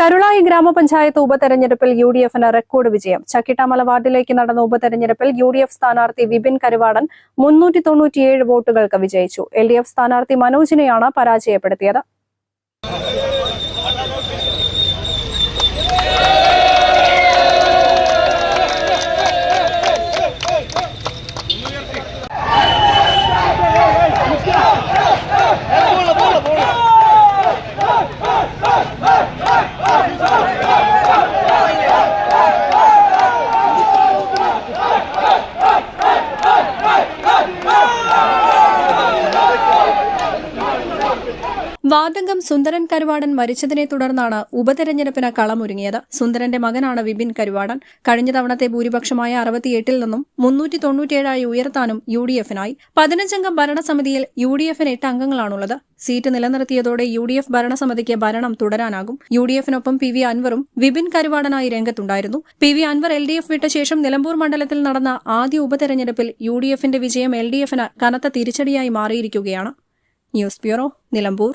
കരുളായി ഗ്രാമപഞ്ചായത്ത് ഉപതെരഞ്ഞെടുപ്പിൽ U D എഫിന് റെക്കോർഡ് വിജയം. ചക്കിട്ടാമല വാർഡിലേക്ക് നടന്ന ഉപതെരഞ്ഞെടുപ്പിൽ യു ഡി എഫ് സ്ഥാനാർത്ഥി വിപിൻ കരുവാടൻ മുന്നൂറ്റി തൊണ്ണൂറ്റിയേഴ് വോട്ടുകൾക്ക് വിജയിച്ചു. എൽ ഡി എഫ് സ്ഥാനാർത്ഥി മനോജിനെയാണ് പരാജയപ്പെടുത്തിയത്. 一二三四 വാർഡംഗം സുന്ദരൻ കരുവാടൻ മരിച്ചതിനെ തുടർന്നാണ് ഉപതെരഞ്ഞെടുപ്പിന് കളമൊരുങ്ങിയത്. സുന്ദരന്റെ മകനാണ് വിപിൻ കരുവാടൻ. കഴിഞ്ഞ തവണത്തെ ഭൂരിപക്ഷമായ അറുപത്തിയെട്ടിൽ നിന്നും മുന്നൂറ്റി തൊണ്ണൂറ്റിയേഴായി ഉയർത്താനും യു ഡി എഫിനായി. പതിനഞ്ചംഗം ഭരണസമിതിയിൽ യു ഡി എഫിന് എട്ട് അംഗങ്ങളാണുള്ളത്. സീറ്റ് നിലനിർത്തിയതോടെ യു ഡി എഫ് ഭരണസമിതിക്ക് ഭരണം തുടരാനാകും. യു ഡി എഫിനൊപ്പം പി വി അൻവറും വിപിൻ കരുവാടനായി രംഗത്തുണ്ടായിരുന്നു. P V Anvar L D F വിട്ട ശേഷം നിലമ്പൂർ മണ്ഡലത്തിൽ നടന്ന ആദ്യ ഉപതെരഞ്ഞെടുപ്പിൽ യു ഡി എഫിന്റെ വിജയം എൽ ഡി എഫിന് കനത്ത തിരിച്ചടിയായി മാറിയിരിക്കുകയാണ്. News bureau Nilambur.